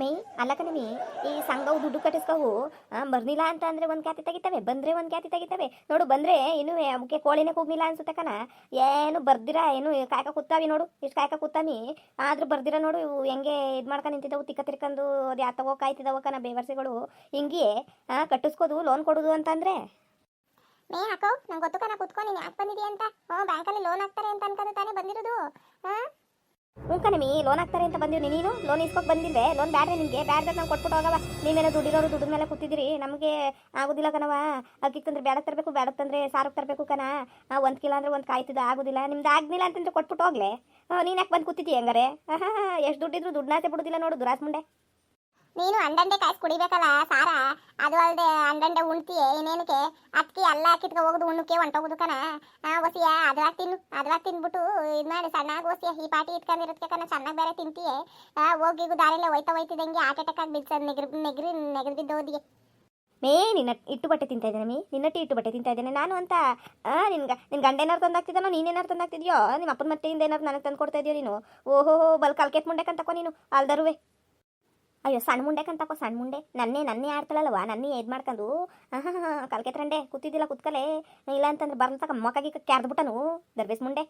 ಮೇ ಅಲ್ಲಕ ಕಣಮಿ ಈ ಸಂಘವು ದುಡ್ಡು ಕಟ್ಟಿಸ್ಕವು ಬರ್ನಿಲ್ಲ ಅಂತ ಅಂದ್ರೆ ಒಂದು ಖ್ಯಾತಿ ತೆಗಿತವೆ, ಬಂದ್ರೆ ಒಂದು ಖ್ಯಾತಿ ತೆಗಿತವೆ. ನೋಡು, ಬಂದ್ರೆ ಇನ್ನೂ ಅವಕ್ಕೆ ಕೋಳಿನೇ ಅನ್ಸುತ್ತೆ ಕಣ. ಏನು ಬರ್ದಿರ, ಏನು ಕಾಯಕ ಕೂತಾವಿ ನೋಡು, ಇಷ್ಟು ಕಾಯಕ ಕೂತಾಮಿ. ಆದ್ರೂ ಬರ್ದಿರ ನೋಡು, ಇವು ಹೆಂಗೆ ಇದು ಮಾಡ್ಕೊಂಡು ನಿಂತಿದ್ದವು, ತಿಕ್ಕ ತಿರ್ಕೊಂಡು ಅದು ತಗೋ ಕಾಯ್ತಿದ್ದವ ಕಣ ಬೇವರ್ಸಿಗಳು. ಹಿಂಗೆ ಕಟ್ಟಿಸ್ಕೋದು ಲೋನ್ ಕೊಡೋದು ಅಂತಂದ್ರೆ ಮೇ ಹಾಕೋ ನಂಗೆ ಗೊತ್ತು ಕಣ, ಕೂತ್ಕೊ ನೀನು ಯಾಕೆ ಬಂದಿದ್ಯಾ ಅಂತ? ಹ್ಞೂ ಬ್ಯಾಂಕಲ್ಲಿ ಲೋನ್ ಹಾಕ್ತಾರೆ ಅಂತ ಅನ್ಕೊಂಡು ತಾನೇ ಬಂದಿರೋದು. ಹಾಂ ಹ್ಞೂ ಕಣಮಿ ಲೋನ್ ಹಾಕ್ತಾರೆ ಅಂತ ಬಂದಿವಿ ನೀನು? ಲೋನ್ ಇಸ್ಕೊಕ್ ಬಂದಿಲ್ವೇ? ಲೋನ್ ಬ್ಯಾಡ್ರೆ ನಿಮಗೆ ಬ್ಯಾಡ್ದಾಗ ನಾವು ಕೊಟ್ಬಿಟ್ಟು ಹೋಗವ ನೀವೇನೋ ದುಡ್ಡಿರೋರು ದುಡ್ಡು ಮೇಲೆ ಕೂತಿದ್ದೀರಿ. ನಮಗೆ ಆಗೋದಿಲ್ಲ ಕಣವ ಅಕ್ಕಿ ತಂದ್ರೆ ಬೇಡಕ್ಕೆ ತರಬೇಕು ಬೇಡ ತಂದ್ರೆ ಸಾರಕ್ಕೆ ತರಬೇಕು ಕಣ. ಒಂದು ಕಿಲೋ ಅಂದ್ರೆ ಒಂದು ಕಾಯ್ತಿದ್ದ ಆಗೋದಿಲ್ಲ. ನಿಮ್ದು ಆಗ್ಲಿಲ್ಲ ಅಂತಂದ್ರೆ ಕೊಟ್ಬಿಟ್ಟು ಹೋಗ್ಲೆ. ನೀನು ಯಾಕೆ ಬಂದು ಕೂತಿದ್ದೀಯ ಹಂಗಾರೆ? ಎಷ್ಟು ದುಡ್ಡಿದ್ರು ದುಡ್ಡನ್ನಾಸೆ ಬಿಡೋದಿಲ್ಲ ನೋಡು ದುರಾಸ್ ಮುಂಡೆ ನೀನು ಅಂಡಂಡೆ ಕಾಯ್ಸಿ ಕುಡಿಬೇಕಲ್ಲ, ಸಾರ? ಅದು ಅಲ್ಲದೆ ಅಂಡಂಡೆ ಉಣ್ತೀಯೇ ಇನ್ನೇನಕ್ಕೆ ಅದಕ್ಕೆ ಎಲ್ಲ ಕಿತ್ಕೊ ಹೋಗೋದು ಉಣ್ಣಕ್ಕೆ ಹೊಂಟೋಗುದು ಕಣ. ಆ ಒಸಿಯ ಅದ್ರಾಗ ತಿನ್ನು ಅದ್ರಾಗ ತಿನ್ಬಿಟ್ಟು ಇದು ಮಾಡಿ ಸಣ್ಣಾಗಿ ಒಸಿಯ ಈ ಪಾಟಿ ಇಟ್ಕೊಂಡಿರೋದಕ್ಕೆ ಕಣ ಚೆನ್ನಾಗಿ ಬೇರೆ ತಿಂತೀಯೇ. ಆ, ಹೋಗಿಗೂ ದಾರಿಲೇ ಹೋಯ್ತಾ ಹೋಯ್ತಿದ್ದಂಗೆ ಆಟ ಅಟ್ಯಾಕ್ ಆಗಿ ನೆಗ್ರಿ ನೆಗ್ರಿ ಬಿದ್ದೋದಿಗೆ ಮೇ ನಿನ್ನ ಇಟ್ಟು ಬಟ್ಟೆ ತಿಂತಾ ಇದ್ದೇನೆ ಮೀ ನಿನ್ನಟ್ಟಿ ಇಟ್ಟು ಬಟ್ಟೆ ತಿಂತಾ ಇದ್ದೇನೆ. ನಾನು ಅಂತ ನಿನ್ಗೆ ನಿನ್ನ ಗಂಡ ಏನಾರು ತಂದಾಗ್ತಿದ್ದಾನೋ ನೀನೇನಾರು ತಂದಾಗ್ತಿದ್ಯೋ ನಿಮ್ಮ ಅಪ್ಪನ ಮತ್ತೆಯಿಂದ ಏನಾರು ನನಗೆ ತಂದು ಕೊಡ್ತಾ ಇದೆಯೋ ನೀನು? ಓಹೋ ಬಲ್ ಕಲ್ಕೆತ್ ಮುಂಡೆಕಂತ ತಕೋ ನೀನು ಅಲ್ದರುವೆ. ಅಯ್ಯೋ ಸಣ್ಣ ಮುಂಡೆಕಂತ ತಕೋ ಸಣ್ಣ ಮುಂಡೆ. ನನ್ನೇ ನನ್ನೇ ಆಡ್ತಾಳಲ್ವ? ನನ್ನೇ ಇದು ಮಾಡ್ಕೊಂಡು? ಕಲ್ಕೆತ್ರಂಡೆ ಕೂತಿದ್ದಿಲ್ಲ ಕೂತ್ಕಲೆ. ಇಲ್ಲ ಅಂತಂದ್ರೆ ಬರ್ಲತಕ ಮೊಕ್ಕಾಗಿ ಕ್ಯಾರ್ದ್ಬಿಟ್ಟನು. ದರ್ಬೇಸ್ ಮುಂಡೆ.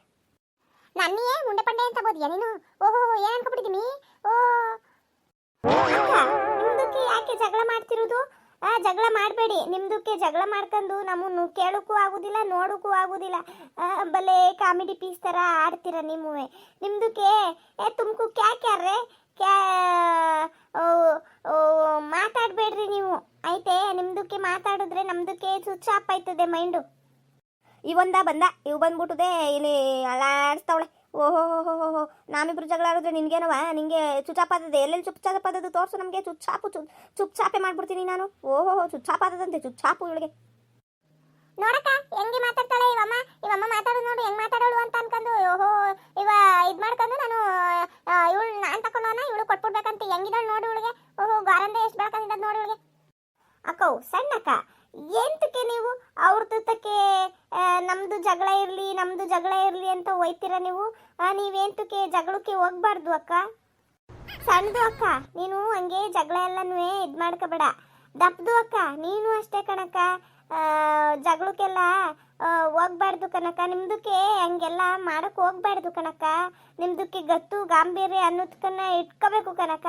ನನ್ನೇ ಮುಂಡೆ ಪಂಡೆ ಅಂತ ಬೋದಿಯಾ ನೀನು? ಓಹೋ ಏನ್ ಅನ್ಕೊಬಿಟ್ಟಿದ್ದೀನಿ ಓ. ನಿಮ್ದಕ್ಕೆ ಯಾಕೆ ಜಗಳ ಮಾಡ್ತಿರೋದು? ಆ ಜಗಳ ಮಾಡಬೇಡಿ. ನಿಮ್ದಕ್ಕೆ ಜಗಳ ಮಾಡ್ಕೊಂಡು ನಮ್ಮನ್ನು ಕೇಳೋಕ್ಕೂ ಆಗುದಿಲ್ಲ ನೋಡೋಕ್ಕೂ ಆಗುದಿಲ್ಲ. ಬಲೆ ಕಾಮಿಡಿ ಪೀಸ್ ಥರ ಆಡ್ತೀರ ನಿಮ್ಮುವೆ. ನಿಮ್ದಕ್ಕೆ ಏ ತುಮಕು ಕ್ಯಾ ಕ್ಯಾರ್ರೆ ಕ್ಯಾ ಮಾತಾಡ್ಬೇಡ್ರಿ ನೀವು. ಐತೆ ನಿಮ್ದಕ್ಕೆ ಮಾತಾಡಿದ್ರೆ ನಮ್ದಕ್ಕೆ ಸ್ವಿಚ್ ಆಫ್ ಆಯ್ತದೆ ಮೈಂಡು. ಇವಂದ ಬಂದ, ಇವು ಬಂದ್ಬಿಟ್ಟದೆ ಇಲ್ಲಿ ಅಳಾಡಿಸ್ತಾವಳೆ ಓಹೋ, ಹೋ ಹೋ ಹೋ ನಾವಿಬ್ರು ಜಗಳ ಆಡಿದ್ರೆ ನಿನ್ಗೇನವ ನಿಂಗೆ ಚುಚ್ಚಾಪಾದದೆ ಎಲ್ಲೆಲ್ಲಿ ಚುಚ್ಚಾಪಾದದು ತೋರ್ಸು ನಮಗೆ. ಚುಚ್ಚಾಪು ಚು ಚುಪ್ಚಾಪೆ ಮಾಡ್ಬಿಡ್ತೀನಿ ನಾನು. ಓಹೋ ಚುಚ್ಚಾಪಾದದಂತೆ ಚುಚ್ಚಾಪು ಇವಳಿಗೆ. ನೋಡಕ್ಕ, ಹೆಂಗೆ ಮಾತಾಡ್ತಾಳೆ ಇವಮ್ಮ? ಇವಮ್ಮ ಮಾತಾಡೋದು ನೋಡು, ಹೆಂಗ್ ಮಾತಾಡೋಳು ಅಂತ ಅನ್ಕೊಂಡು ಓಹೋ, ಇವ ಇದ್ ಮಾಡ್ಕೊಂಡು ನಾನು ಇವಳು ನಾನ್ ತಕೊಂಡೋನ ಇವಳು ಕೊಟ್ಬಿಡ್ಬೇಕಂತ ಹೆಂಗಿದಾಳು ನೋಡು ಇವಳಿಗೆ. ಓಹೋ, ಗಾರಂದೆ ಎಷ್ಟು ಬೆಳ್ಕೊಂಡಿದ್ದ ನೋಡು ಇವಳಿಗೆ. ಅಕ್ಕವು ಸಣ್ಣಕ್ಕ, ಎಂತಕ್ಕೆ ನೀವು ಅವ್ರ ತುತ್ತಕ್ಕೆ ನಮ್ದು ಜಗಳ ಇರ್ಲಿ, ನಮ್ದು ಜಗಳ ಇರ್ಲಿ ಅಂತ ಒಯ್ತೀರ ನೀವು? ನೀವೇಂತಕ್ಕೆ ಜಗಳಕ್ಕೆ ಹೋಗ್ಬಾರ್ದು ಅಕ್ಕ? ಸಣ್ಣದು ಅಕ್ಕ, ನೀನು ಹಂಗೆ ಜಗಳ ಎಲ್ಲನೂ ಇದು ಮಾಡ್ಕೋಬೇಡ. ದಪ್ಪದು ಅಕ್ಕ, ನೀನು ಅಷ್ಟೇ ಕಣಕ್ಕ. ಜಗಳಕ್ಕೆಲ್ಲ ಹೋಗ್ಬಾರ್ದು ಕಣಕ್ಕ. ನಿಮ್ದಕ್ಕೆ ಹಂಗೆಲ್ಲ ಮಾಡಕ್ ಹೋಗ್ಬಾರ್ದು ಕಣಕ್ಕ. ನಿಮ್ದಕ್ಕೆ ಗತ್ತು, ಗಾಂಭೀರ್ಯ ಅನ್ನೋದಕ್ಕನ್ನ ಇಟ್ಕೋಬೇಕು ಕನಕ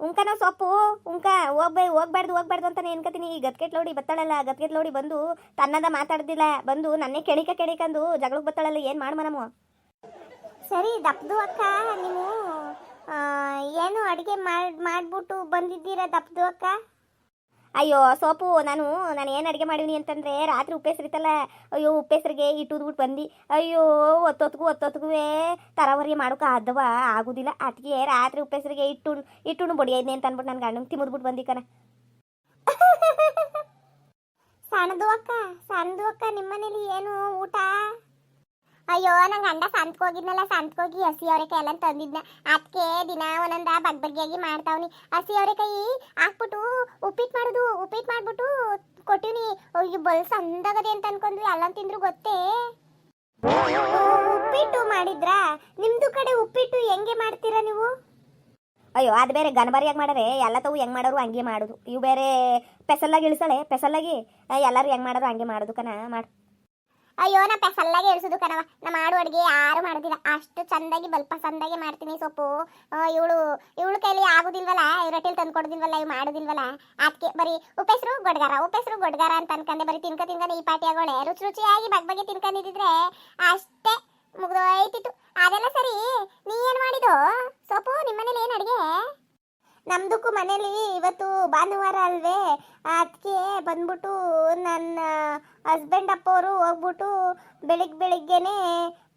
ಉಂಕನ ಸೊಪ್ಪು, ಉಂಕ, ಹೋಗ್ಬೇ, ಹೋಗ್ಬಾರ್ದು ಹೋಗ್ಬಾರ್ದು ಅಂತಾನೆ ಏನ್ಕತೀನಿ ಈ ಗತ್ಕೆಟ್ ಲೋಡಿ ಬತ್ತಾಳಲ್ಲ. ಗತ್ಕೆಟ್ ಲೋಡಿ ಬಂದು ತನ್ನದ ಮಾತಾಡ್ದಿಲ್ಲ. ಬಂದು ನನ್ನೇ ಕೆಣಿಕ ಕೆಣಿಕಂದು ಜಗಳಕ್ಕೆ ಬತ್ತಾಳಲ್ಲ. ಏನು ಮಾಡು ಮನಮು ಸರಿ ದಪ್ಪದು ಅಕ್ಕ. ನೀವು ಏನು ಅಡುಗೆ ಮಾಡಿ, ಮಾಡ್ಬಿಟ್ಟು ಬಂದಿದ್ದೀರಾ ದಪ್ಪದು ಅಕ್ಕ? ಅಯ್ಯೋ, ಸೋಪು, ನಾನು ನಾನು ಏನು ಅಡುಗೆ ಮಾಡೀನಿ ಅಂತಂದರೆ ರಾತ್ರಿ ಉಪ್ಪೆಸ್ರಿತಲ್ಲ ಅಯ್ಯೋ, ಉಪ್ಪೇಸ್ರಿಗೆ ಇಟ್ಟುದ್ಬಿಟ್ಟು ಬಂದು. ಅಯ್ಯೋ, ಒತ್ತೊತ್ಗೂ ಒತ್ತೊತ್ಗೂ ತರಾವರಿ ಮಾಡೋಕೆ ಆದವ, ಆಗೋದಿಲ್ಲ. ಅದಕ್ಕೆ ರಾತ್ರಿ ಉಪ್ಪೇಸ್ರಿಗೆ ಇಟ್ಟು ಇಟ್ಟು ಐದನೇ ಅಂತ ಅಂದ್ಬಿಟ್ಟು ನನ್ನ ಗಂಡಂಗೆ ಬಂದಿ ಬಂದಿಕನ ಸಣ್ಣದು ಅಕ್ಕ ಸಣ್ಣದು ಅಕ್ಕ, ನಿಮ್ಮನೇಲಿ ಏನು ಊಟ? ಅಯ್ಯೋ ನಂಗೆ ಗಂಡ ಸಂತ್ಕೋಗಿದ್ನಲ್ಲ ಹೋಗಿದ್ನಲ್ಲ ಸಂತ್ಕ್ ಹೋಗಿ ಹಸಿ ಅವರೆಕಾಯಿ ಎಲ್ಲ ತಂದಿದ್ನ. ಅದಕ್ಕೆ ದಿನ ಒಂದೊಂದ ಬಗ್ ಬಗ್ಗಿಯಾಗಿ ಮಾಡ್ತಾವ್ನಿ. ಹಸಿ ಅವರೆಕಾಯಿ ಹಾಕ್ಬಿಟ್ಟು ಉಪ್ಪಿಟ್ಟು ಮಾಡುದು ಉಪ್ಪಿಟ್ಟು ಮಾಡ್ಬಿಟ್ಟು ಕೊಟ್ಟಿವ್ನಿ. ಅಯ್ಯೋ, ಬಲ್ ಸಂದಾಗದೆ ಅಂತ ಅನ್ಕೊಂಡ್ವಿ ಅಲ್ಲ ತಿಂದ್ರು ಗೊತ್ತೇ? ಉಪ್ಪಿಟ್ಟು ಮಾಡಿದ್ರಾ? ನಿಮ್ದು ಕಡೆ ಉಪ್ಪಿಟ್ಟು ಹೆಂಗೆ ಮಾಡ್ತೀರಾ ನೀವು? ಅಯ್ಯೋ, ಅದು ಬೇರೆ ಗನಬರಿಯಾಗಿ ಮಾಡರೆ. ಎಲ್ಲ ತಾವು ಹೆಂಗೆ ಮಾಡೋರು ಹಂಗೆ ಮಾಡೋದು. ಇವು ಬೇರೆ, ಪೆಸಲ್ಲಾಗಿ ಇಳಿಸಳೆ, ಪೆಸಲ್ಲಾಗಿ ಎಲ್ಲರೂ ಹೆಂಗೆ ಮಾಡೋರು ಹಂಗೆ ಮಾಡೋದು ಕನ ಮಾಡು ಅಯ್ಯೋ, ನಾ ಸಲ್ಲಾಗಿ ಎಳ್ಸೋದು ಕಣವ ನಾ ಮಾಡು ಅಡುಗೆ ಯಾರು ಮಾಡೋದಿಲ್ಲ. ಅಷ್ಟು ಚಂದಾಗಿ, ಬಲ್ಪ ಚಂದಾಗಿ ಮಾಡ್ತೀನಿ ಸೊಪ್ಪು. ಇವಳು ಇವಳು ಕೈಲಿ ಆಗುದಿಲ್ವಲ್ಲ? ರೊಟ್ಟಿಲಿ ತಂದು ಕೊಡೋದಿಲ್ವಲ್ಲ ಇವ್ ಮಾಡೋದಿಲ್ವಲ್ಲ? ಅದಕ್ಕೆ ಬರೀ ಉಪ್ಪೆಸರು ಗೊಡ್ಗಾರ. ಉಪ್ಪೆಸರು ಗೊಡ್ಗಾರ ಅಂತ ಅನ್ಕಂಡೆ ಬರೀ ತಿನ್ಕ ತಿನ್ಕೊಂಡು ಈ ಪಾಟಿ ಆಗೋಳೆ. ರುಚಿ ರುಚಿಯಾಗಿ ಬಗ್ ಬಗ್ಗೆ ತಿನ್ಕೊಂಡಿದ್ರೆ ಅಷ್ಟೇ ಮುಗ್ದೋಯ್ತಿತ್ತು. ಅದೆಲ್ಲ ಸರಿ, ನೀ ಏನ್ ಮಾಡಿದ್ದು ಸೊಪ್ಪು, ನಿಮ್ಮನೇಲಿ ಏನ್ ಅಡಿಗೆ? ನಮ್ದಕ್ಕೂ ಮನೇಲಿ ಇವತ್ತು ಭಾನುವಾರ ಅಲ್ವೇ? ಅದಕ್ಕೆ ಬಂದ್ಬಿಟ್ಟು ನನ್ನ ಹಸ್ಬೆಂಡ್ ಅಪ್ಪವರು ಹೋಗ್ಬಿಟ್ಟು ಬೆಳಿಗ್ಗೆ ಬೆಳಿಗ್ಗೆನೆ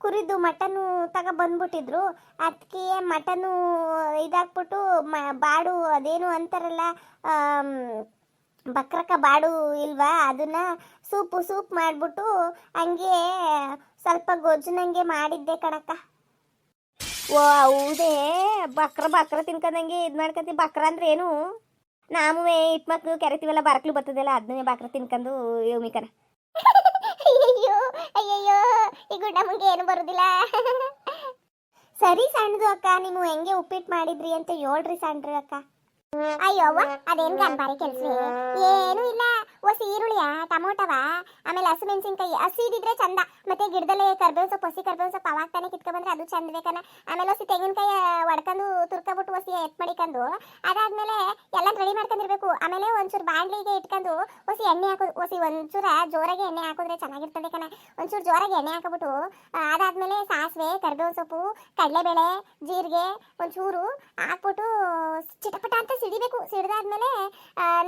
ಕುರಿದು ಮಟನು ತಗ ಬಂದ್ಬಿಟ್ಟಿದ್ರು. ಅದಕ್ಕೆ ಮಟನು ಇದಾಕ್ಬಿಟ್ಟು ಮ, ಬಾಡು ಅದೇನು ಅಂತಾರಲ್ಲ ಬಕ್ರಕ ಬಾಡು ಇಲ್ವಾ? ಅದನ್ನ ಸೂಪು ಸೂಪ್ ಮಾಡಿಬಿಟ್ಟು ಹಂಗೆ ಸ್ವಲ್ಪ ಗೊಜ್ಜುನಂಗೆ ಮಾಡಿದ್ದೆ ಕಣಕ್ಕ. ಓ ಹೌದೇ. ಬಕ್ರ ಬಕ್ರ ತಿನ್ಕೊಂಡಂಗೆ ಇದು ಮಾಡ್ಕಂತಿ ಬಕ್ರ ಅಂದ್ರೆ ಏನು? ನಾಮುವೆ ಇಟ್ ಮಕ್ಳು, ಕೆರೆತೀವಲ್ಲ ಬರಕ್ಲು ಬರ್ತದಲ್ಲ ಅದನ್ನೇ ಬಕ್ರ ತಿನ್ಕೊಂಡು ಯೋಮಿಕನ ಅಯ್ಯೋ ಅಯ್ಯಯ್ಯೋ ಈ ಗುಡ್ಡ ಏನು ಬರುದಿಲ್ಲ. ಸರಿ ಸಣ್ಣದು ಅಕ್ಕ, ನೀವು ಹೆಂಗೆ ಉಪ್ಪಿಟ್ಟು ಮಾಡಿದ್ರಿ ಅಂತ ಹೇಳ್ರಿ ಸಣ್ಣ್ರಿ ಅಕ್ಕ. ಅಯ್ಯೋವ್ವ ಅದೇನ್ ಗನ್ಬಾರಿ ಕೆಲ್ಸ ಏನು ಇಲ್ಲ. ಒಸಿ ಈರುಳ್ಳಿಯ ಟಮೋಟವ? ಆಮೇಲೆ ಹಸಿಮೆಣಸಿನ್ಕಾಯಿ ಹಸಿ ಇದ್ರೆ ಚಂದ. ಮತ್ತೆ ಗಿಡದಲ್ಲೇ ಕರ್ಬೇವ್ ಸೊಪ್ಪು ಹಸಿ ಕರ್ಬೇವ್ ಸೊಪ್ಪು ಅವಾಗ ತಾನೇ ಕಿತ್ಕೊ ಬಂದ್ರೆ ಅದು ಚಂದ ಬೇಕನ? ಆಮೇಲೆ ಒಸಿ ತೆಂಗಿನಕಾಯಿ ಒಡ್ಕೊಂಡು ತುರ್ಕೊಬಿಟ್ಟು ಒಸಿ ಎತ್ ಮಾಡಿಕೊಂಡು ಅದಾದ್ಮೇಲೆ ಎಲ್ಲ ರೆಡಿ ಮಾಡ್ಕೊಂಡಿರ್ಬೇಕು. ಆಮೇಲೆ ಒಂಚೂರು ಬಾಂಡ್ಲಿಗೆ ಇಟ್ಕೊಂಡು ಒಸಿ ಎಣ್ಣೆ ಹಾಕೋದು ಒಸಿ ಒಂಚೂರ ಜೋರಾಗಿ ಎಣ್ಣೆ ಹಾಕಿದ್ರೆ ಚೆನ್ನಾಗಿರ್ತದೆ ಕಣ. ಒಂಚೂರು ಜೋರಾಗಿ ಎಣ್ಣೆ ಹಾಕೋಬಿಟ್ಟು ಅದಾದ್ಮೇಲೆ ಸಾಸಿವೆ ಕರ್ಬೇವು ಸೊಪ್ಪು, ಕಡಲೆಬೇಳೆ, ಜೀರಿಗೆ ಒಂಚೂರು ಹಾಕ್ಬಿಟ್ಟು ಚಿಟಪಟ ಅಂತ ಸಿಡಿಬೇಕು. ಸಿಡಿದಾದ್ಮೇಲೆ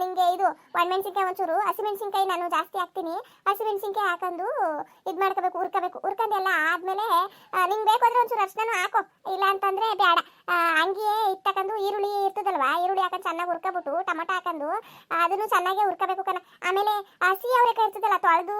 ನಿಮಗೆ ಇದು ಒಣಮೆಣಸಿನ್ಕಾಯಿ ಒಂಚೂರು, ಹಸಿಮೆಣಸಿನ್ಕಾಯಿ ನಾನು ಜಾಸ್ತಿ ಹಾಕ್ತೀನಿ. ಹಸಿಮೆಣಸಿನ್ಕಾಯಿ ಹಾಕೊಂಡು ಇದು ಮಾಡ್ಕೋಬೇಕು, ಹುರ್ಕೋಬೇಕು. ಹುರ್ಕೊಂಡು ಎಲ್ಲ ಆದ್ಮೇಲೆ ನಿಂಗೆ ಬೇಕಾದ್ರೆ ಒಂಚೂರು ಅರ್ಶನೂ ಹಾಕೋ. ಇಲ್ಲ ಅಂತಂದ್ರೆ ಬೇಡ ಆ, ಹಂಗೆಯೇ ಇತ್ತಕೊಂಡು ಈರುಳ್ಳಿ ಇರ್ತದಲ್ವಾ? ಈರುಳ್ಳಿ ಹಾಕೊಂಡು ಚೆನ್ನಾಗಿ ಹುರ್ಕೊಬಿಟ್ಟು ಟೊಮಟೊ ಹಾಕೊಂಡು ಅದನ್ನು ಚೆನ್ನಾಗಿ ಹುರ್ಕೋಬೇಕು ಕಣ. ಆಮೇಲೆ ಹಸಿ ಅವರೆಕಾಯಿ ಇರ್ತದಲ್ಲ ತೊಳೆದು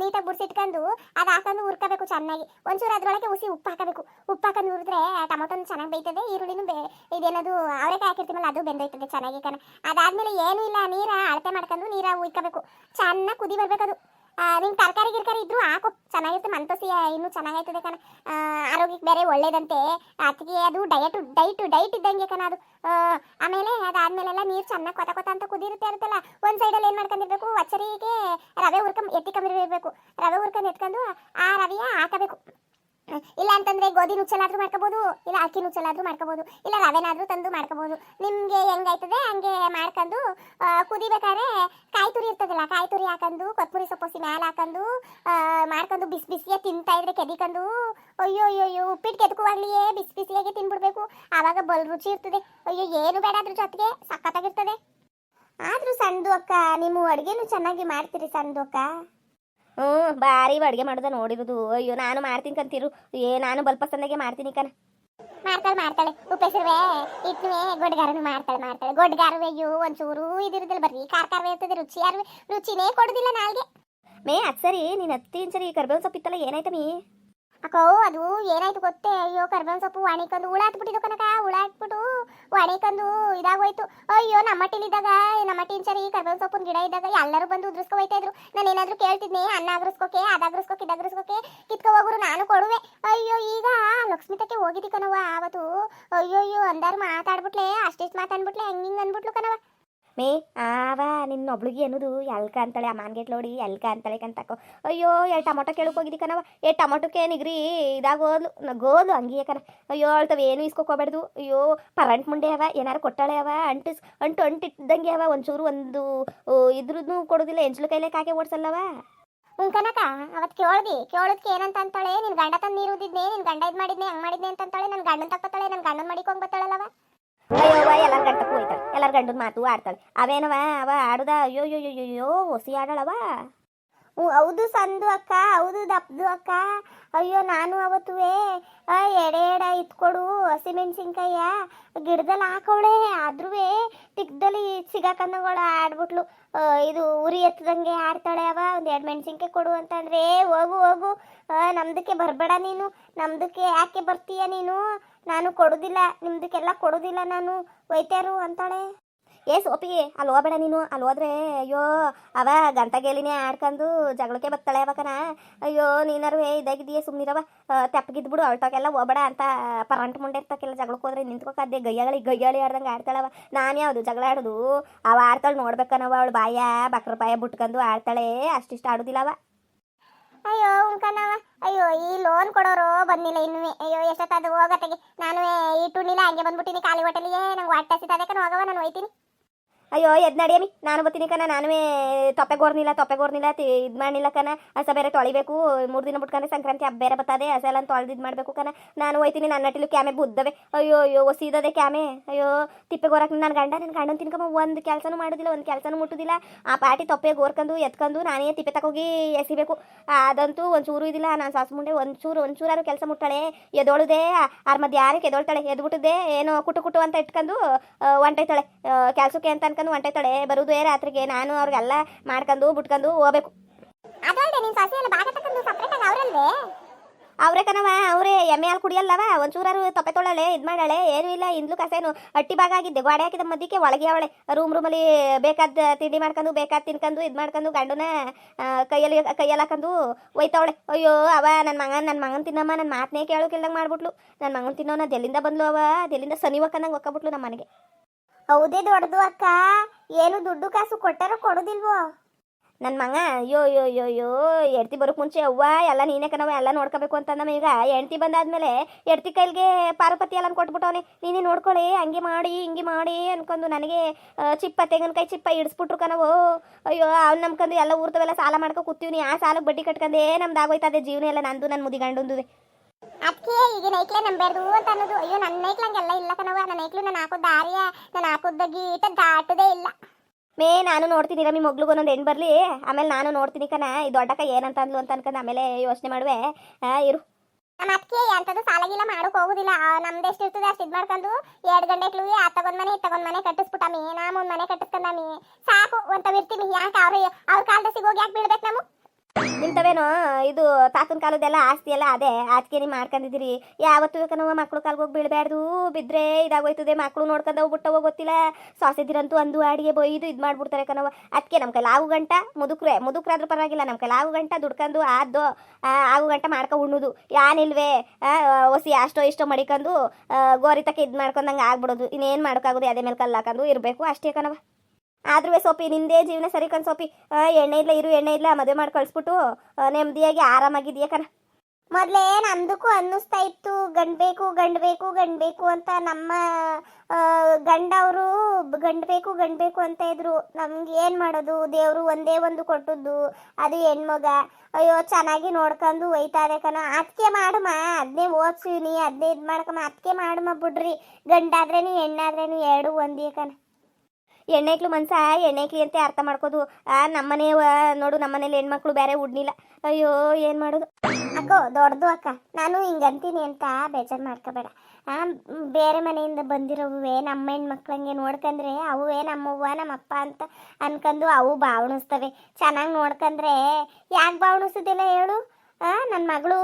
ನೀಟಾಗಿ ಬುಡ್ಸಿಟ್ಕೊಂಡು ಅದು ಹಾಕೊಂಡು ಹುರ್ಕೋಬೇಕು ಚೆನ್ನಾಗಿ. ಒಂಚೂರು ಅದರೊಳಗೆ ಉಸಿ ಉಪ್ಪು ಹಾಕಬೇಕು. ಉಪ್ಪು ಹಾಕೊಂಡು ಹುರಿದ್ರೆ ಟೊಮೊಟೊನು ಚೆನ್ನಾಗಿ ಬೇಯ್ತದೆ ಈರುಳ್ಳಿನೂ ಬೇ ಇದೇನದು ಅವರೆಕಾಯಿ ಹಾಕಿರ್ತೀವಲ್ಲ ಅದು ಬೆಂದೋಯ್ತದೆ ಚೆನ್ನಾಗಿ ಕಣ. ಅದಾದ್ಮೇಲೆ ಏನೂ ಇಲ್ಲ ನೀರ ಅಳತೆ ಮಾಡ್ಕೊಂಡು ನೀರ ಉಯ್ಕೋಬೇಕು ಚೆನ್ನಾಗಿ ಕುದಿ ಬರ್ಬೇಕದು. ನಿಂಗೆ ತರಕಾರಿ ಗಿರ್ಕಾರಿ ಇದ್ರೂ ಹಾಕು. ಚೆನ್ನಾಗಿರುತ್ತೆ ಮಂತಸಿ ಇನ್ನೂ ಚೆನ್ನಾಗೈತದೆ ಕಣ. ಆರೋಗ್ಯಕ್ಕೆ ಬೇರೆ ಒಳ್ಳೇದಂತೆ. ಅದಕ್ಕೆ ಅದು ಡಯಟ್ ಡೈಟ್ ಡೈಟ್ ಇದ್ದಂಗೆ ಕಣ ಅದು. ಆಮೇಲೆ ಅದಾದ್ಮೇಲೆಲ್ಲ ನೀರು ಚೆನ್ನಾಗಿ ಕೊತ ಕೊತ ಅಂತ ಕುದಿರುತ್ತೆ ಇರುತ್ತಲ್ಲ ಒಂದು ಸೈಡಲ್ಲಿ ಏನು ಮಾಡ್ಕೊಂಡಿರ್ಬೇಕು? ಒಚ್ಚರಿಗೆ ರವೆ ಹುರ್ಕೊಂಡ್ ಎತ್ತಿಕೊಂಡಿರ್ಬೇಕು ರವೆ ಹುರ್ಕೊಂಡು ಎತ್ಕೊಂಡು ಆ ರವೆಯ ಹಾಕಬೇಕು. ಇಲ್ಲ ಅಂತಂದ್ರೆ ಗೋಧಿ ನುಚ್ಚಲಾದ್ರೂ ಮಾಡ್ಕೋಬಹುದು ಇಲ್ಲ ಅಕ್ಕಿ ನುಚ್ಚಲಾದ್ರೂ ಮಾಡ್ಕೋಬಹುದು ಇಲ್ಲ ರವೆನಾದ್ರೂ ತಂದು ಮಾಡ್ಕೋಬಹುದು ನಿಮ್ಗೆ ಹೆಂಗಾಯ್ತದೆ? ಹಂಗೆ ಮಾಡ್ಕೊಂಡು ಕುದಿಬೇಕಾದ್ರೆ ಕಾಯಿ ತುರಿ ಇರ್ತದಲ್ಲ, ಕಾಯಿ ತುರಿ ಹಾಕೊಂಡು, ಕೊತ್ಮುರಿ ಸೊಪ್ಪು ಮ್ಯಾಲ ಹಾಕೊಂಡು ಮಾಡ್ಕೊಂಡು ಬಿಸಿ ಬಿಸಿಗೆ ತಿಂತಾ ಇದ್ರೆ ಕೆದಿಕೊಂಡು, ಅಯ್ಯೋ ಅಯ್ಯೋ ಅಯ್ಯೋ, ಉಪ್ಪಿಟ್ಟು ಕೆದಕುವಾಗ್ಲಿಯೇ ಬಿಸಿ ಬಿಸಿಯಾಗಿ ತಿನ್ಬಿಡ್ಬೇಕು. ಆವಾಗ ಬಲ್ ರುಚಿ ಇರ್ತದೆ. ಅಯ್ಯೋ, ಏನು ಬೇಡ ಅದ್ರ ಜೊತೆಗೆ, ಸಖತ್ತಾಗಿರ್ತದೆ. ಆದ್ರೂ ಸಣ್ಣದು ಅಕ್ಕ, ನಿಮ್ಮ ಅಡುಗೆನೂ ಚೆನ್ನಾಗಿ ಮಾಡ್ತೀರಿ ಸಣ್ಣದು ಅಕ್ಕ. ಹ್ಞೂ ಭಾರಿ ಅಡುಗೆ ಮಾಡೋದ ನೋಡಿರೋದು. ಅಯ್ಯೋ ನಾನು ಮಾಡ್ತೀನಿ ಕಂತೀರು. ಏ ನಾನು ಬಲ್ಪ ಸಂದಾಗೆ ಮಾಡ್ತೀನಿ ಕಣ. ಮಾಡ್ತಾಳೆ ಮಾಡ್ತಾಳೆ. ಉಪ್ಪೆಸರುವೆ ಇಟ್ನುವೆ ಗೊಡ್ಗಾರನು ಮಾಡ್ತಾಳೆ ಮಾಡ್ತಾಳೆ. ಗೊಡ್ಗಾರವೆ ಅಯ್ಯೋ ಒಂಚೂರು ಇದಿರೋದಿಲ್ಲ ಬರ್ರಿ. ಕಾರ್ ಖಾರವೇ ಇರ್ತದೆ ರುಚಿ ಯಾರು ರುಚಿನೇ ಕೊಡುದಿಲ್ಲ ನಾಲ್ಗೆ. ಮೇ ಅದು ಸರಿ. ನೀನು ಹತ್ತಿನ ಸರಿ ಕರ್ಬೇವು ಸೊಪ್ಪಿತ್ತಲ್ಲ ಏನಾಯ್ತು ಮೀ? ಅಕ್ಕೋ ಅದು ಏನಾಯ್ತು ಗೊತ್ತೇ? ಅಯ್ಯೋ ಕರ್ಬೇವ್ ಸೊಪ್ಪು ಒಣಿಕೊಂಡು ಹುಳ ಹತ್ಬಿಟ್ಟಿದ್ದು ಕನಕ ಹುಳ ಹತ್ಬಿಟ್ಟು ಒಣಿಕೊಂಡು ಇದಾಗೋಯ್ತು. ಅಯ್ಯೋ, ನಮ್ಮ ಇದ್ದಾಗ ನಮ್ಮ ಸರಿ ಕರ್ಬೇವು ಸೊಪ್ಪಿನ ಗಿಡ ಇದ್ದಾಗ ಎಲ್ಲರೂ ಬಂದು ಉದ್ರಿಸ್ಕೊ ಹೋಯ್ತಾ ಇದ್ರು. ನಾನು ಏನಾದ್ರು ಕೇಳ್ತಿದ್ನಿ, ಅನ್ನ ಅಗ್ರಿಸ್ಕೋಕೆ ಅದಾಗ್ರಿಸ್ಕೋಕೆ ಇದಾಗ್ರಿಸ್ಕೋಕೆ ಕಿತ್ಕೊ ಹೋಗ್ರು, ನಾನು ಕೊಡುವೆ. ಅಯ್ಯೋ, ಈಗ ಲಕ್ಷ್ಮಿತಕ್ಕೆ ಹೋಗಿದ್ದಿ ಕಣವ ಆವತ್ತು. ಅಯ್ಯೋ ಅಯ್ಯೋ ಅಂದಾರು ಮಾತಾಡ್ಬಿಟ್ಲೆ, ಅಷ್ಟಿಷ್ಟು ಮಾತಾಡ್ಬಿಟ್ಲೆ ಹಂಗಿಂಗ್ ಹಿಂಗೆ ಅಂದ್ಬಿಟ್ಲು ಕಣವ ಮೇ, ಆವ ನಿನ್ನ ಒಬ್ಳಿಗೆ ಅನ್ನೋದು ಎಲ್ಕ ಅಂತಾಳೆ, ಆ ಮಾನ್ಗೆಟ್ ನೋಡಿ, ಎಲ್ಕ ಅಂತಾಳೆ ಕಂತಾಕೋ ಅಯ್ಯೋ ಎರಡು ಟೊಮೊಟೊ ಕೇಳಕ್ ಹೋಗಿದ್ದಿ ಏ ಟೊಮೊಟೊಕ್ಕೆ ನಿಗ್ರಿ, ಇದಾಗೋದ್ಲು ಗೋಲು ಹಂಗೆ ಕಣ. ಅಯ್ಯೋ ಅಳ್ತವ ಏನು ಇಸ್ಕೋಕೋಬಾರ್ದು ಅಯ್ಯೋ, ಪರಂಟ್ ಮುಂಡೆ ಅವ, ಏನಾರು ಕೊಟ್ಟಾಳೆ ಅವ ಅಂಟು ಅಂಟು ಅಂಟಿದ್ದಂಗೆ ಅವ, ಒಂಚೂರು ಒಂದು ಇದ್ರದ್ದು ಕೊಡೋದಿಲ್ಲ, ಎಂಚ್ಲು ಕೈಲೇ ಕಾಕೆ ಓಡ್ಸಲ್ಲವ. ಹ್ಞೂ ಕನಕ ಅವತ್ತು ಕೇಳ್ದಿ ಕೇಳೋದಕ್ಕೆ ಏನಂತ ಅಂತಾಳೆ, ನಿನ್ ಗಂಡ ತಂದು ನೀರು ನಿನ್ ಗಂಡ ಇದ್ ಮಾಡಿದ್ನೆ, ಹಂಗ್ ಮಾಡಿದ್ನೆ ಅಂತ ಅಂತಾಳೆ ನನ್ನ ಗಂಡನ ತಕ್ಕೊತಾಳೆ ನನ್ನ ಗಂಡನ ಮಡಿಕೊಂಡ್ ಬರ್ತಾಳಲ್ಲವ ಅಯ್ಯವ್ವ ಎಲ್ಲರ ಗಂಟಕ್ಕೂ ಹೋಯ್ತಾಳೆ ಎಲ್ಲರ ಗಂಡನ ಮಾತು ಆಡ್ತಾಳೆ. ಅವೇನವ, ಅವ ಆಡುದ? ಅಯ್ಯೋ ಅಯ್ಯೋ ಅಯ್ಯೋ ಹೊಸಿ ಆಡಳವ. ಹೌದು ಸಂದು ಅಕ್ಕ ಹೌದು ದಪ್ಪದು ಅಕ್ಕ. ಅಯ್ಯೋ ನಾನು ಅವತ್ತುವೆ ಎಡೆ ಎಡ ಇತ್ಕೊಡು ಹಸಿಮೆಣ್ಸಿನ್ಕಾಯ ಗಿಡದಲ್ಲಿ ಹಾಕೋಳೆ. ಆದ್ರೂ ತಿಕ್ಕದಲ್ಲಿ ಸಿಗಾಕಂದಗಳ ಆಡ್ಬಿಟ್ಲು. ಇದು ಉರಿ ಎತ್ತದಂಗೆ ಆಡ್ತಾಳೆ ಅವ ಒಂದು ಎರಡು ಮೆಣಸಿನ್ಕಾಯಿ ಕೊಡು ಅಂತಂದ್ರೆ. "ಏ, ಹೋಗು ಹೋಗು. ನಮ್ದಕ್ಕೆ ಬರಬೇಡ ನೀನು. ನಮ್ದಕ್ಕೆ ಯಾಕೆ ಬರ್ತೀಯ ನೀನು? ನಾನು ಕೊಡೋದಿಲ್ಲ ನಿಮ್ದಕ್ಕೆಲ್ಲ ಕೊಡೋದಿಲ್ಲ ನಾನು. ಒಯ್ತಾರು ಅಂತಾಳೆ. ಏ ಸೋಪಿ, ಅಲ್ಲಿ ಹೋಗ್ಬೇಡ ನೀನು. ಅಲ್ಲಿ ಹೋದ್ರೆ, ಅಯ್ಯೋ, ಅವ ಗಂಟಗೇಲಿನೇ ಆಡ್ಕೊಂಡು ಜಗಳಕ್ಕೆ ಬರ್ತಾಳೆ ಅವಕನ. ಅಯ್ಯೋ ನೀನಾರು ಇದಾಗಿದ್ದೀಯ ಸುಮ್ಮನಿರವ ತೆಪ್ಪಗಿದ್ಬಿಡು ಅಳ್ಟಾಗೆಲ್ಲ ಹೋಗ್ಬೇಡ ಅಂತ ಪರಂಟ್ ಮುಂಡೆ ಇರ್ತಕ್ಕೆಲ್ಲ ಜಗಳಕ್ಕೆ ಹೋದ್ರೆ ನಿಂತ್ಕೋಕದ್ದೆ ಗೈಯಾಳಿ ಗೈಯಾಳಿ ಆಡ್ದಂಗೆ ಆಡ್ತಾಳವ. ನಾನು ಯಾವುದು ಜಗಳ ಆಡೋದು. ಅವ ಆಡ್ತಾಳೆ ನೋಡ್ಬೇಕನವ, ಅವಳು ಬಾಯ ಬಕ್ರ ಬಾಯ ಬಿಟ್ಕೊಂಡು ಆಡ್ತಾಳೆ. ಅಷ್ಟಿಷ್ಟ ಆಡೋದಿಲ್ಲ ಅವ ಅಯ್ಯೋ ಉಂಕನವ ಅಯ್ಯೋ, ಈ ಲೋನ್ ಕೊಡೋರು ಬಂದಿಲ್ಲ ಇನ್ನೂ ಅಯ್ಯೋ, ಎಷ್ಟೊತ್ತಾದ್ರು ಹೋಗತ್ತೆಗೆ ನಾನು ಈ ಟುಣ್ಣಿಲ್ಲ ಹಂಗೆ ಬಂದ್ಬಿಟ್ಟಿನಿ, ಖಾಲಿ ಹೋಟೆಲಿಗೆ. ನಂಗೆ ಹೊಟ್ಟೆ ಅದಕ್ಕೆ ನಾನು ಹೋಗವ ನಾನು ಹೋಯ್ತೀನಿ. ಅಯ್ಯೋ, ಎದ್ ನಡಿಯಮಿ ನಾನು ಬರ್ತೀನಿ ಕಣ. ನಾನುವೇ ತೊಪ್ಪೆ ತೊಪ್ಪೆಗೋರ್ನಿಲ್ಲ ತೊಪ್ಪೆ ಗೋರ್ನಿಲ್ಲ ಇದು ಮಾಡಿಲ್ಲ ಕಣ. ಹಸ ಬೇರೆ ತೊಳಿಬೇಕು. ಮೂರು ದಿನ ಬಿಟ್ಕೊಂಡ್ರೆ ಸಂಕ್ರಾಂತಿ ಹಬ್ಬ ಬೇರೆ ಬರ್ತದೆ. ಹಸ ಎಲ್ಲ ತೊಳೆದು ಇದು ಮಾಡಬೇಕು ಕಣ. ನಾನು ಹೋಯ್ತೀನಿ. ನನ್ನ ನಟಿಲು ಕ್ಯಾಮೆ ಬುದ್ದವೆ. ಅಯ್ಯೋ ಅಯ್ಯೋ, ಒಸಿದದೆ ಕ್ಯಾಮೆ. ಅಯ್ಯೋ ತಿಪ್ಪೆ ಗೋರಕ್ಕೆ ನನ್ನ ಗಂಡ ನನ್ನ ಗಂಡನ ತಿನ್ಕಮ್ಮ. ಒಂದು ಕೆಲಸನೂ ಮಾಡೋದಿಲ್ಲ, ಒಂದು ಕೆಲಸನೂ ಮುಟ್ಟುದಿಲ್ಲ. ಆ ಪಾಟಿ ತೊಪ್ಪೆ ಗೋರ್ಕೊಂಡು ಎತ್ಕೊಂಡು ನಾನೇ ತಿಪ್ಪೆ ತಕೋಗಿ ಎಸಿಬೇಕು. ಅದಂತೂ ಒಂಚೂರು ಇದಿಲ್ಲ. ನಾನು ಸಾಸು ಮುಂಡೆ ಒಂಚೂರು, ಒಂಚೂರಾರು ಕೆಲಸ ಮುಟ್ಟಾಳೆ. ಎದೊಳದೆ ಆರ್ ಮಧ್ಯ ಯಾರಕ್ಕೆ ಎದೊಳ್ತಾಳೆ. ಎದ್ಬಿಟ್ಟದೆ, ಏನೋ ಕುಟು ಕುಟು ಅಂತ ಇಟ್ಕೊಂಡು ಒಂಟೈತಾಳೆ. ಕೆಲಸಕ್ಕೆ ಅಂತ ಅನ್ಕೊಂಡು ಹೊಂಟೈತಾಳೆ. ಬರುದು ರಾತ್ರಿಗೆ ನಾನು ಅವ್ರಿಗೆಲ್ಲ ಮಾಡ್ಕೊಂಡು ಬಿಟ್ಕೊಂಡು ಹೋಗ್ಬೇಕು. ಅದಲ್ದೆ ನಿನ್ ಸೊಸೆ ಎಲ್ಲ ಭಾಗ ತಕೊಂಡು ಸಪ್ರೇಟ್ ಆಗಿ ಅವರಲ್ವೇ? ಅವ್ರೇ ಕಣವ ಅವರೇ ಎಮ್ಮೆ ಹಾಲು ಕುಡಿಯಲ್ಲವ ಒಂಚೂರಾರು ತೊಪ್ಪೆ ತೊಳಳೆ ಇದ್ ಮಾಡಾಳೆ ಏನು ಇಲ್ಲ ಇಂದ್ಲು ಕಸೇನು ಅಟ್ಟಿ ಭಾಗ ಆಗಿದ್ದೆ. ಗೋಡೆ ಹಾಕಿದ ಮಧ್ಯಕ್ಕೆ ಒಳಗೆ ಅವಳೆ. ರೂಮ್ ರೂಮಲ್ಲಿ ಬೇಕಾದ ತಿಂಡಿ ಮಾಡ್ಕೊಂಡು ಬೇಕಾದ ತಿನ್ಕೊಂಡು ಇದ್ ಮಾಡ್ಕೊಂಡು ಗಂಡನ ಕೈಯಲ್ಲಿ ಕೈಯಲ್ಲಿ ಹಾಕೊಂಡು ಒಯ್ತಾವಳೆ ಅಯ್ಯೋ ಅವ ನನ್ನ ಮಗನ ನನ್ನ ಮಗನ್ ತಿನ್ನಮ್ಮ. ನನ್ನ ಮಾತನೇ ಕೇಳೋಕಿಲ್ದಂಗೆ ಮಾಡ್ಬಿಟ್ಲು. ನನ್ನ ಮಗನ ತಿನ್ನೋನ ದೆಲ್ಲಿಂದ ಬಂದ್ಲು ಅವ ದೆಲ್ಲಿಂದ ಸನಿ ಒಕ್ಕಂದಂಗೆ ಒಕ್ಕಬಿಟ್ಲು ನಮ್ಮ ಮನೆಗೆ ಹೌದೇ ದೊಡ್ಡದು ಅಕ್ಕ. ಏನು ದುಡ್ಡು ಕಾಸು ಕೊಟ್ಟಾರ ಕೊಡೋದಿಲ್ವೋ. ನನ್ನ ಮಗ, ಅಯ್ಯೋ ಅಯ್ಯೋ ಅಯ್ಯೋ ಅಯ್ಯೋ ಎಡ್ತಿ ಬರೋಕ್ ಮುಂಚೆ ಅವ್ವ, ಎಲ್ಲ ನೀನೇ ಕಣವ ಎಲ್ಲ ನೋಡ್ಕೋಬೇಕು ಅಂತ ನಮ್ಮ ಈಗ ಹೆಂಡ್ತಿ ಬಂದಾದ್ಮೇಲೆ ಎಡ್ತಿ ಕೈಲಿಗೆ ಪಾರ್ವತಿ ಎಲ್ಲ ಕೊಟ್ಬಿಟ್ಟವನೆ. ನೀನೇ ನೋಡ್ಕೊಳ್ಳಿ ಹಂಗೆ ಮಾಡಿ, ಹಿಂಗೆ ಮಾಡಿ ಅನ್ಕೊಂಡು ನನಗೆ ಚಿಪ್ಪ, ತೆಂಗಿನಕಾಯಿ ಚಿಪ್ಪ ಇಡಿಸ್ಬಿಟ್ರು ಕಣವು ಅಯ್ಯೋ, ಅವ್ನು ನಮ್ಕಂದು ಎಲ್ಲ ಊರ್ತವೆಲ್ಲ ಸಾಲ ಮಾಡ್ಕೊ ಕೂತೀವಿ ಆ ಸಾಲಕ್ಕೆ ಬಡ್ಡಿ ಕಟ್ಕೊಂಡೇ ನಮ್ದು ಆಗೋಯ್ತದೆ ಜೀವನ ಎಲ್ಲ, ನಂದು ನನ್ನ ಮುದಿ ಗಂಡಂದುವೆ ಅದಕ್ಕೆ ಈಗ ನೈಕ್ಲೆ ನಂಬರ್ದು ಅಂತ ಅನ್ನೋದು. ಅಯ್ಯೋ ನನ್ನ ನೈಕ್ಲಂಗೆಲ್ಲ ಇಲ್ಲ ಕಣವ ನನ್ನ ನೈಕ್ಲು ನಾನು ಹಾಕೋ ದಾರಿಯ ನಾನು ಹಾಕೋದ ಗೀಟ ದಾಟದೇ ಇಲ್ಲ. ಮೇ ನಾನು ನೋಡ್ತೀನಿ ರಮ್ಮಿ ಮಗ್ಳಿಗೆ ಒಂದೊಂದು ಹೆಣ್ಣು ಬರಲಿ? ಆಮೇಲೆ ನಾನು ನೋಡ್ತೀನಿ ಕಣ. ಈ ದೊಡ್ಡಕ್ಕ ಏನಂತ ಅಂದ್ಲು ಅಂತ ಅನ್ಕೊಂಡು ಆಮೇಲೆ ಯೋಚನೆ ಮಾಡುವೆ. ಇರು. ನಮ್ಮ ಅದಕ್ಕೆ ಎಂಥದ್ದು ಸಾಲಗಿಲ್ಲ ಮಾಡೋಕೆ ಹೋಗೋದಿಲ್ಲ. ನಮ್ದು ಎಷ್ಟು ಇರ್ತದೆ ಅಷ್ಟು ಇದು ಮಾಡ್ಕೊಂಡು ಎರಡು ಗಂಟೆಗ್ಲೂ ಆ ತಗೊಂಡ್ ಮನೆ ತಗೊಂಡ್ ಮನೆ ಕಟ್ಟಿಸ್ಬಿಟ್ಟಾಮಿ. ನಾಮ ಒಂದು ಮನೆ ಕಟ್ಟಿಸ್ಕೊಂಡಾಮಿ. ಸಾಕು ಅಂತ ಇರ್ತೀನಿ. ಯಾಕೆ ಅವ್ರ ಅವ್ರ ಕಾಲದ ಸಿಗೋಗಿ ಯಾಕೆ ಬಿಡ್ಬೇಕು ನಾವು ನಿಮ್ತವೇನೋ ಇದು ತಾತನ ಕಾಲದೆಲ್ಲ ಆಸ್ತಿ ಎಲ್ಲ ಅದೇ. ಆಸ್ತಿ ನೀವು ಮಾಡ್ಕೊಂಡಿದ್ದೀರಿ ಯಾವತ್ತು ಮಕ್ಳು ಕಾಲ್ಗೆ ಹೋಗಿ ಬೀಳಬಾರ್ದು ಬಿದ್ದರೆ ಇದಾಗೋಯ್ತದೆ. ಮಕ್ಕಳು ನೋಡ್ಕೊಂಡವು ಬಿಟ್ಟವೋ ಗೊತ್ತಿಲ್ಲ. ಸಾಸಿದ್ದೀರಂತೂ ಅಂದು ಅಡಿಗೆ ಬೊಯ್ದು ಇದು ಮಾಡ್ಬಿಡ್ತಾರೆ ಕನವ ಅದಕ್ಕೆ ನಮ್ಮ ಕೈಲಿ ಆವು ಗಂಟ ಮುದುಕ್ರೆ. ಮುದುಕ್ರಾದ್ರೂ ಪರವಾಗಿಲ್ಲ. ನಮ್ಮ ಕೈಲಿ ಆವು ಗಂಟ ದುಡ್ಕೊಂಡು ಆದ್ದು ಆಗು ಗಂಟ ಮಾಡ್ಕೊ ಉಣ್ಣುದು. ಯಾನಿಲ್ವೇ? ಒಸಿ ಅಷ್ಟೋ ಇಷ್ಟೋ ಮಡಿಕೊಂಡು ಗೋರಿ ತಕ್ಕ ಇದು ಮಾಡ್ಕೊಂಡಂಗೆ ಆಗ್ಬಿಡೋದು. ಇನ್ನೇನು ಮಾಡೋಕ್ಕಾಗೋದು? ಅದೇ ಮೇಲೆ ಕಲ್ಲು ಹಾಕೊಂಡು ಇರಬೇಕು. ಅಷ್ಟೇ ಕಣವ ಆದ್ರೂ ಸೋಪಿ, ನಿಂದೇ ಜೀವನ ಸರಿ ಕಣ್ ಸೋಪಿ. ಎಣ್ಣೆ ಇಲ್ಲ ಇರು, ಎಣ್ಣೆ ಇಲ್ಲ ಮದುವೆ ಮಾಡಿ ಕಳಿಸ್ಬಿಟ್ಟು ನೆಮ್ಮದಿಯಾಗಿ ಆರಾಮಾಗಿದೆಯಾ ಕಣ. ಮೊದ್ಲೇ ನಮ್ದಕ್ಕೂ ಅನ್ನಿಸ್ತಾ ಇತ್ತು, ಗಂಡ ಬೇಕು ಗಂಡ್ಬೇಕು ಗಂಡ್ ಬೇಕು ಅಂತ ನಮ್ಮ ಗಂಡವರು ಗಂಡ ಬೇಕು ಗಂಡ ಬೇಕು ಅಂತ ಇದ್ರು. ನಮ್ಗೆ ಏನ್ ಮಾಡೋದು? ದೇವ್ರು ಒಂದೇ ಒಂದು ಕೊಟ್ಟದ್ದು, ಅದು ಹೆಣ್ಮಗ. ಅಯ್ಯೋ, ಚೆನ್ನಾಗಿ ನೋಡ್ಕೊಂಡು ಒಯ್ತಾರೆ ಕಣ. ಅದಕ್ಕೆ ಮಾಡಮ್ಮ ಅದನ್ನೇ ಓದ್ಸಿನಿ ಅದನ್ನೇ ಇದು ಮಾಡ್ಕಮ್ಮ ಅದಕ್ಕೆ ಮಾಡಮ್ಮ ಬಿಡ್ರಿ. ಗಂಡಾದ್ರೇನು, ಹೆಣ್ಣಾದ್ರೇನು, ಎರಡು ಒಂದೇ ಕಣ. ಎಣ್ಣೆಕ್ಲು ಮನ್ಸ, ಎಣ್ಣೆಕ್ಲಿ ಅಂತ ಅರ್ಥ ಮಾಡ್ಕೋದು. ಆ, ನಮ್ಮನೆ ನೋಡು, ನಮ್ಮನೇಲಿ ಹೆಣ್ಮಕ್ಳು ಬೇರೆ ಉಡ್ನಿಲ್ಲ ಅಯ್ಯೋ, ಏನು ಮಾಡೋದು? ಅಕ್ಕೋ, ದೊಡ್ಡದು ಅಕ್ಕ. ನಾನು ಹಿಂಗಂತೀನಿ ಅಂತ ಬೇಜಾರು ಮಾಡ್ಕೋಬೇಡ. ಬೇರೆ ಮನೆಯಿಂದ ಬಂದಿರೋವೇ ನಮ್ಮ ಹೆಣ್ಮಕ್ಳಂಗೆ ನೋಡ್ಕಂದ್ರೆ ಅವುವೇ ನಮ್ಮವ್ವ, ನಮ್ಮಪ್ಪ ಅಂತ ಅನ್ಕೊಂಡು ಅವು ಬಾವಣಿಸ್ತವೆ. ಚೆನ್ನಾಗಿ ನೋಡ್ಕಂದ್ರೆ ಯಾಕೆ ಭಾವಣಿಸೋದಿಲ್ಲ ಹೇಳು? ನನ್ನ ಮಗಳು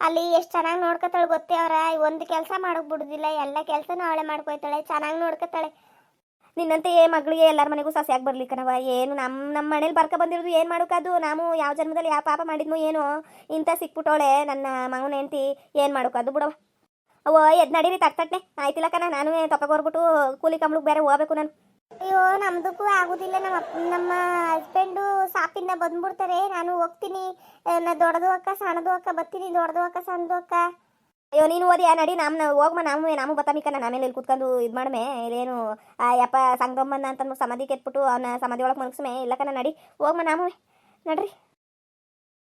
ಅಲ್ಲಿ ಎಷ್ಟು ಚೆನ್ನಾಗಿ ನೋಡ್ಕೊತಾಳೆ ಗೊತ್ತೇ ಅವರ. ಒಂದು ಕೆಲಸ ಮಾಡೋಕೆ ಬಿಡುದಿಲ್ಲ. ಎಲ್ಲ ಕೆಲಸನೂ ಅವಳೆ ಮಾಡ್ಕೊಯ್ತಾಳೆ. ಚೆನ್ನಾಗಿ ನೋಡ್ಕೊತಾಳೆ. ನಿನ್ನಂತೆ ಏ ಮಗಳಿಗೆ ಎಲ್ಲರ ಮನೆಗೂ ಸಸ್ಯಾಗಿ ಬರ್ಲಿ ಕಣವ ಏನು ನಮ್ಮ ನಮ್ಮ ಮನೇಲಿ ಬರ್ಕ ಬಂದಿರೋದು ಏನು ಮಾಡೋಕ್ಕದು ನಾವು ಯಾವ ಜನ್ಮದಲ್ಲಿ ಯಾವ ಪಾಪ ಮಾಡಿದ್ನು ಏನು? ಇಂಥ ಸಿಕ್ಬಿಟ್ಟೋಳೆ ನನ್ನ ಮಗನ ಹೆಂಡತಿ, ಏನು ಮಾಡೋಕ್ಕದು ಬಿಡವ ಅವ ಎದ್ ನಡೀರಿ ತಟ್ಟನೆ ಆಯ್ತಿಲ್ಲ ಕಣ, ನಾನು ತಗೊರ್ಬಿಟ್ಟು ಕೂಲಿ ಕಂಬ್ಳಿಗೆ ಬೇರೆ ಹೋಗ್ಬೇಕು ನಾನು. ಅಯ್ಯೋ, ನಮ್ದಕ್ಕೂ ಆಗುದಿಲ್ಲ. ನಮ್ಮ ನಮ್ಮ ಹಸ್ಬೆಂಡು ಸಾಪಿಂದ ಬಂದ್ಬಿಡ್ತಾರೆ. ನಾನು ಹೋಗ್ತೀನಿ. ನಾ ದೊಡ್ಡದು ಅಕ್ಕ, ಸಣ್ಣದು ಅಕ್ಕ, ಬರ್ತೀನಿ. ದೊಡ್ಡದು ಅಕ್ಕ, ಸಣ್ಣದು ಅಕ್ಕ. ಅಯ್ಯೋ, ನೀನು ಓದಿ ನಡಿ ನಮ್ಮ ಹೋಗ್ಮ ನಾವು ನಾವು ಬತ್ತಾಮಿಕ ನಾನು ಆಮೇಲೆ ಇಲ್ಲಿ ಕೂತ್ಕೊಂಡು ಇದು ಮಾಡ್ಮೆ. ಇಲ್ಲೇನು ಯಪ್ಪ ಸಂಗಮ್ಮನ ಅಂತ ಸಮಾಧಿ ಕೆತ್ಬಿಟ್ಟು ಅವನ ಸಮಾಧಿ ಒಳಗೆ ಇಲ್ಲ ಕಣ, ನಡಿ, ಹೋಗ್ಮ ನಾವು ನಡ್ರಿ.